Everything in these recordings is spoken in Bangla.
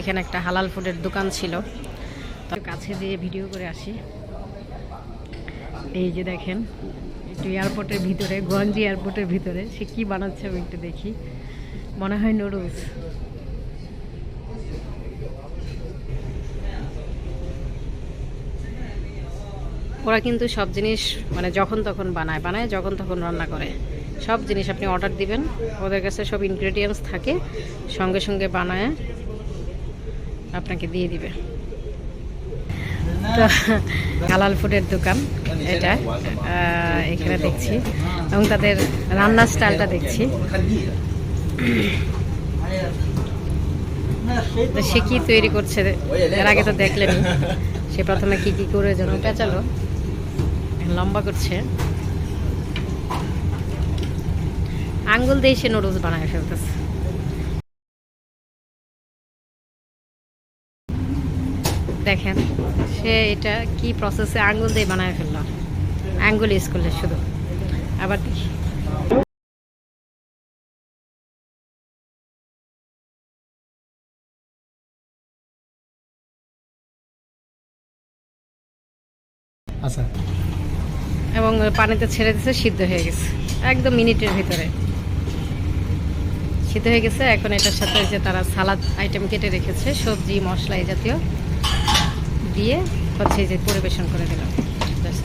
এখানে একটা হালাল ফুডের দোকান ছিল। তো কাছে দিয়ে ভিডিও করে আসি। এই যে দেখেন, একটু এয়ারপোর্টের ভিতরে গঞ্জি এয়ারপোর্টের ভিতরে, সে কি বানাচ্ছে আমি একটু দেখি। মনে হয় নুডলস ওরা কিন্তু সব জিনিস মানে যখন তখন বানায় বানায় যখন তখন রান্না করে। সব জিনিস আপনি অর্ডার দিবেন, ওদের কাছে সব ইনগ্রেডিয়েন্টস থাকে, সঙ্গে সঙ্গে বানায়। আপনাকে দিয়ে দিবে। তো, হালাল ফুডের দোকান এটা এখানে দেখছি। এবং তাদের রান্নার স্টাইলটা দেখছি। তো সে কি তৈরি করছে, এর আগে তো দেখলেনি। সে প্রথমে কি কি করে যেন পেঁচালো। লম্বা করছে। আঙ্গুল দিয়ে সে নুডলস বানায় ফেলতেছে। দেখেন সে এটা কি প্রসেসে আঙ্গুল দিয়ে বানায় ফেলল। আঙ্গুল ইউজ করলে শুধু। আবার দেখি। আচ্ছা। এবং পানিতে ছেড়ে দিছে সিদ্ধ হয়ে গেছে। একদম মিনিটের ভিতরে। সিদ্ধ হয়ে গেছে এখন এটার সাথে যে তারা সালাদ আইটেম কেটে রেখেছে সবজি মশলা এই জাতীয়। দিয়ে হচ্ছে যে পরিবেশন করে দিল জাস্ট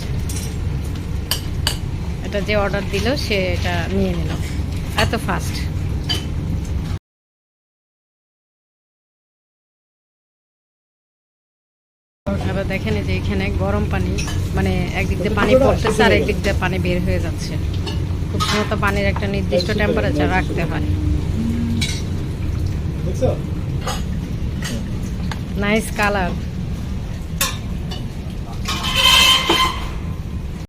এটা যে অর্ডার দিল সে এটা নিয়ে নিল। এত ফাস্ট আবার দেখেন যে এখানে গরম পানি মানে একদিক দিয়ে পানি পড়তেছে আর একদিক দিয়ে পানি বের হয়ে যাচ্ছে। খুব সম্ভবত পানির একটা নির্দিষ্ট টেম্পারেচার রাখতে হয়। Nice colour